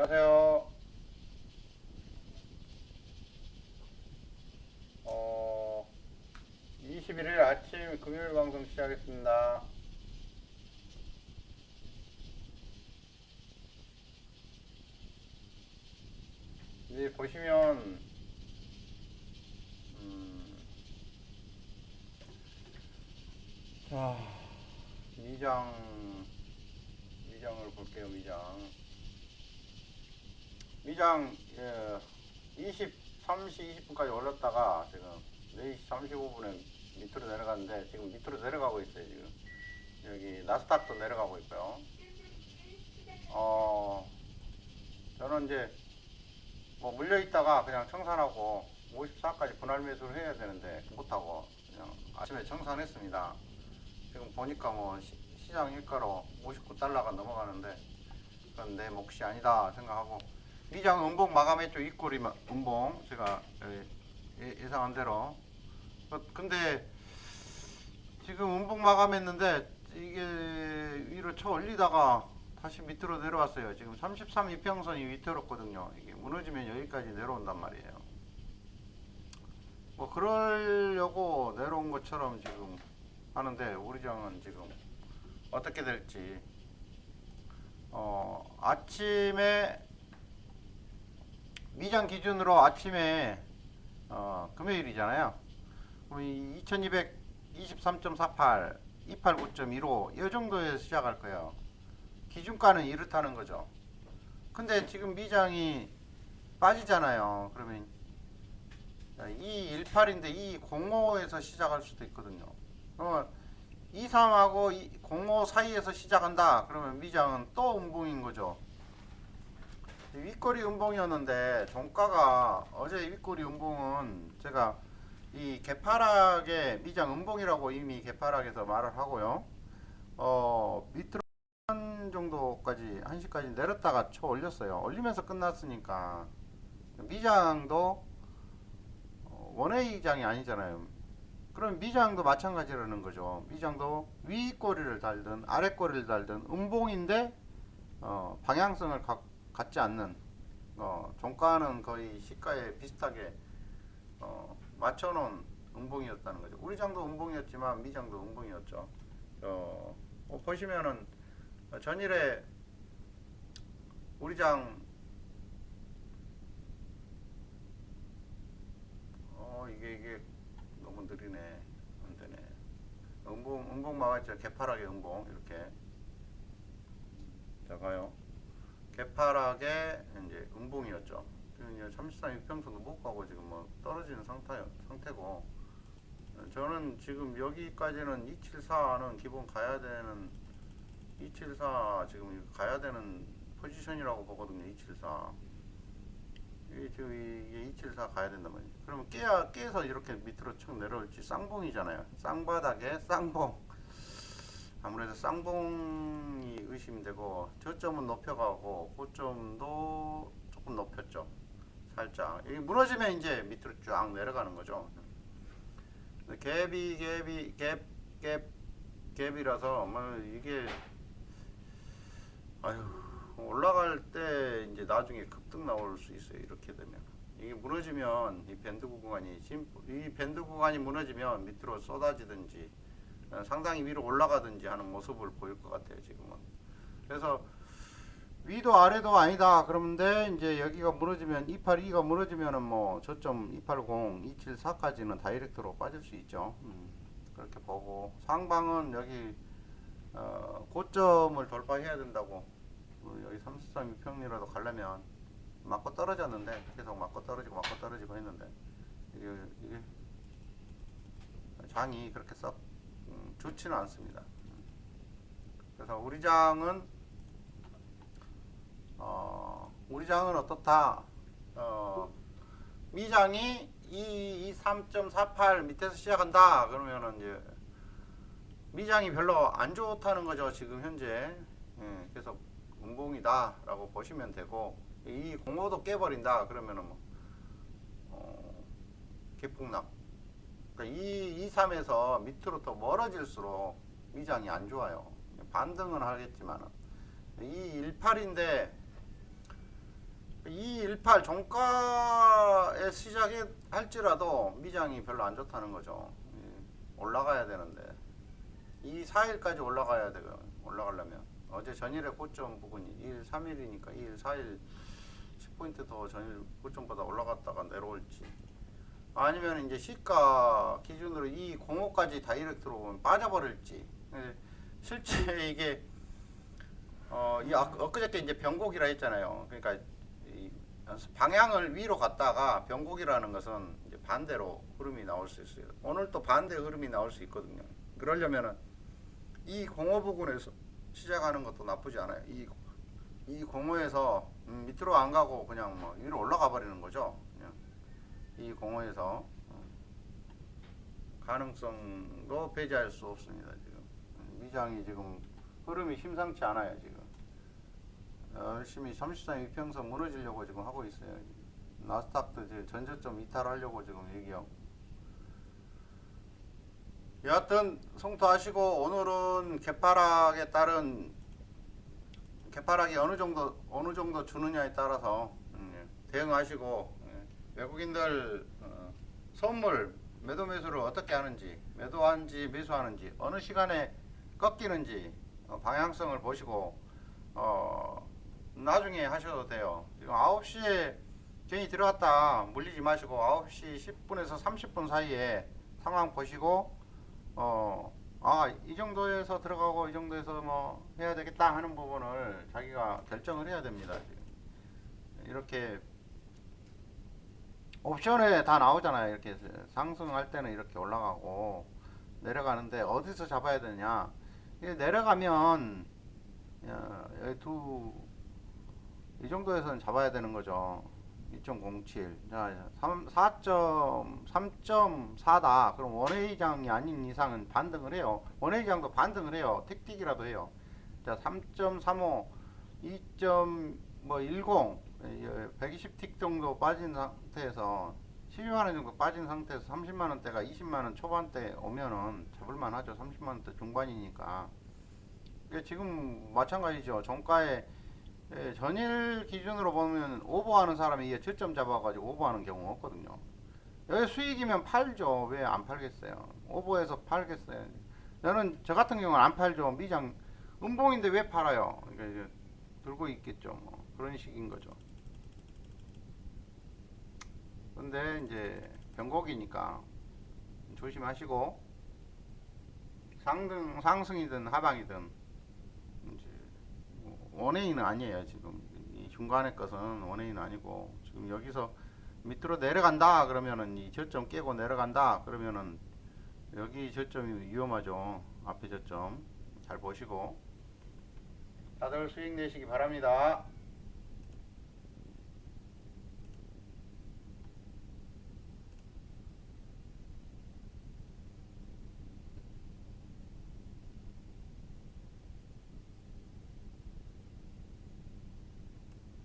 안녕하세요. 어, 21일 아침 금요일 방송 시작하겠습니다. 이제 보시면 음, 자 미장 미장을 볼게요 미장 미장 예, 20, 3시 20분까지 올렸다가 지금 4시 35분에 밑으로 내려갔는데 지금 밑으로 내려가고 있어요 지금. 여기 나스닥도 내려가고 있고요. 어 저는 이제 뭐 물려 있다가 그냥 청산하고 54까지 분할 매수를 해야 되는데 못하고 그냥 아침에 청산했습니다. 지금 보니까 뭐 시, 시장 일가로 59달러가 넘어가는데 그건 내 몫이 아니다 생각하고 미장 음봉 마감했죠 윗꼬리 마- 음봉 제가 예- 예- 예상한 대로. 어, 근데 지금 음봉 마감했는데 이게 위로 쳐 올리다가 다시 밑으로 내려왔어요. 지금 33 이평선이 위태롭거든요. 이게 무너지면 여기까지 내려온단 말이에요. 뭐 그러려고 내려온 것처럼 지금 하는데 우리 장은 지금 어떻게 될지. 어 아침에 미장 기준으로 아침에 어, 금요일이잖아요. 2223.48, 289.15, 이 정도에서 시작할 거예요. 기준가는 이렇다는 거죠. 근데 지금 미장이 빠지잖아요. 그러면 이 18인데 이 05에서 시작할 수도 있거든요. 어, 23하고 05 사이에서 시작한다. 그러면 미장은 또 음봉인 거죠. 윗꼬리 음봉이었는데 종가가 어제 윗꼬리 음봉은 제가 이 개파락의 미장 음봉이라고 이미 개파락에서 말을 하고요. 어 밑으로 한 정도까지 1시까지 내렸다가 쳐 올렸어요. 올리면서 끝났으니까 미장도 어, 원웨이장이 아니잖아요. 그럼 미장도 마찬가지라는 거죠. 미장도 윗꼬리를 달든 아랫꼬리를 달든 음봉인데 어, 방향성을 갖 갖지 않는 어, 종가는 거의 시가에 비슷하게 어, 맞춰놓은 음봉이었다는 거죠. 우리 장도 음봉이었지만 미 장도 음봉이었죠. 어, 어, 보시면은 전일에 우리 장 어, 이게 이게 너무 느리네. 안 되네. 음봉 음봉 막았죠. 개파락의 음봉 이렇게. 자 가요. 개파락의 이제 음봉이었죠. 이제 33 6평선도 못 가고 지금 뭐 떨어지는 상태 상태고 어, 저는 지금 여기까지는 274는 기본 가야 되는 274 지금 가야 되는 포지션이라고 보거든요. 274 이게 지금 이게 274 가야 된단 말이에요. 그러면 깨야 깨서 이렇게 밑으로 쭉 내려올지 쌍봉이잖아요. 쌍바닥에 쌍봉. 아무래도 쌍봉 이 의심되고 저점은 높여가고 고점도 조금 높였죠. 살짝. 여기 무너지면 이제 밑으로 쫙 내려가는 거죠. 갭이 갭이 갭 갭 갭이라서 뭐 이게 아유 올라갈 때 이제 나중에 급등 나올 수 있어요 이렇게 되면. 이게 무너지면 이 밴드 구간이 지금 이 밴드 구간이 무너지면 밑으로 쏟아지든지 어, 상당히 위로 올라가든지 하는 모습을 보일 것 같아요 지금은 그래서 위도 아래도 아니다 그러는데 이제 여기가 무너지면 282가 무너지면은 뭐 저점 280, 274까지는 다이렉트로 빠질 수 있죠 음, 그렇게 보고 상방은 여기 어, 고점을 돌파해야 된다고 어, 여기 33 6평이라도 가려면 맞고 떨어졌는데 계속 맞고 떨어지고 맞고 떨어지고 했는데 이게, 이게 장이 그렇게 썩 음, 좋지는 않습니다. 그래서 우리 장은 어, 우리 장은 어떻다? 어, 미장이 이, 이3.48 밑에서 시작한다. 그러면은 이제 미장이 별로 안 좋다는 거죠. 지금 현재. 예, 그래서 음봉이다라고 보시면 되고 이 공모도 깨버린다. 그러면은 뭐 어, 개폭락 그러니까 이 2, 3에서 밑으로 더 멀어질수록 위장이 안 좋아요. 반등은 하겠지만 이 18인데 218 종가에 시작할지라도 미장이 별로 안 좋다는 거죠. 예, 올라가야 되는데. 241까지 올라가야 되고 올라가려면. 어제 전일의 고점 부분이 2일 3일이니까 2일 4일 10포인트 더 전일 고점보다 올라갔다가 내려올지. 아니면 이제 시가 기준으로 205까지 다이렉트로 보면 빠져버릴지. 예, 실제 이게 어, 이 아- 엊그저께 이제 변곡이라 했잖아요. 그러니까 이 방향을 위로 갔다가 변곡이라는 것은 반대로 흐름이 나올 수 있어요. 오늘 또 반대 흐름이 나올 수 있거든요. 그러려면은 이 공허 부근에서 시작하는 것도 나쁘지 않아요. 이, 이 공허에서 음, 밑으로 안 가고 그냥 뭐 위로 올라가 버리는 거죠. 그냥 이 공허에서 어, 가능성도 배제할 수 없습니다. 지금 음, 미장이 지금 흐름이 심상치 않아요. 지금 열심히 30상 이평선 무너지려고 지금 하고 있어요. 나스닥도 이제 전저점 이탈하려고 지금 얘기하고. 여하튼 성토하시고 오늘은 개파락에 따른 개파락이 어느 정도 어느 정도 주느냐에 따라서 음, 예, 대응하시고 예, 외국인들 어, 선물 매도 매수를 어떻게 하는지 매도하는지 매수하는지 어느 시간에 꺾이는지 어, 방향성을 보시고 어, 나중에 하셔도 돼요. 지금 9시에 괜히 들어갔다 물리지 마시고 9시 10분에서 30분 사이에 상황 보시고 어, 아, 이 정도에서 들어가고 이 정도에서 뭐 해야 되겠다 하는 부분을 자기가 결정을 해야 됩니다. 이렇게 옵션에 다 나오잖아요. 이렇게 상승할 때는 이렇게 올라가고 내려가는데 어디서 잡아야 되냐? 내려가면 어, 두, 이 정도에서는 잡아야 되는 거죠. 2.07. 자, 3, 4.3.4다. 그럼 원회의장이 아닌 이상은 반등을 해요. 원회의장도 반등을 해요. 틱틱이라도 해요. 자, 3.35, 2.10, 120틱 정도 빠진 상태에서 12만 원 정도 빠진 상태에서 30만 원대가 20만 원 초반대 오면은 잡을만 하죠. 30만 원대 중반이니까. 이게 지금 마찬가지죠. 종가에 예, 전일 기준으로 보면 오버하는 사람이 이게 저점 잡아가지고 오버하는 경우가 없거든요. 여기 수익이면 팔죠. 왜 안 팔겠어요? 오버해서 팔겠어요. 저는 저 같은 경우는 안 팔죠. 미장 음봉인데 왜 팔아요? 그러니까 이제 들고 있겠죠. 뭐 그런 식인 거죠. 근데 이제 변곡이니까 조심하시고 상등 상승이든 하방이든 원웨이는 아니에요 지금. 이 중간에 것은 원웨이는 아니고 지금 여기서 밑으로 내려간다 그러면은 이 저점 깨고 내려간다 그러면은 여기 저점이 위험하죠. 앞에 저점. 잘 보시고. 다들 수익 내시기 바랍니다.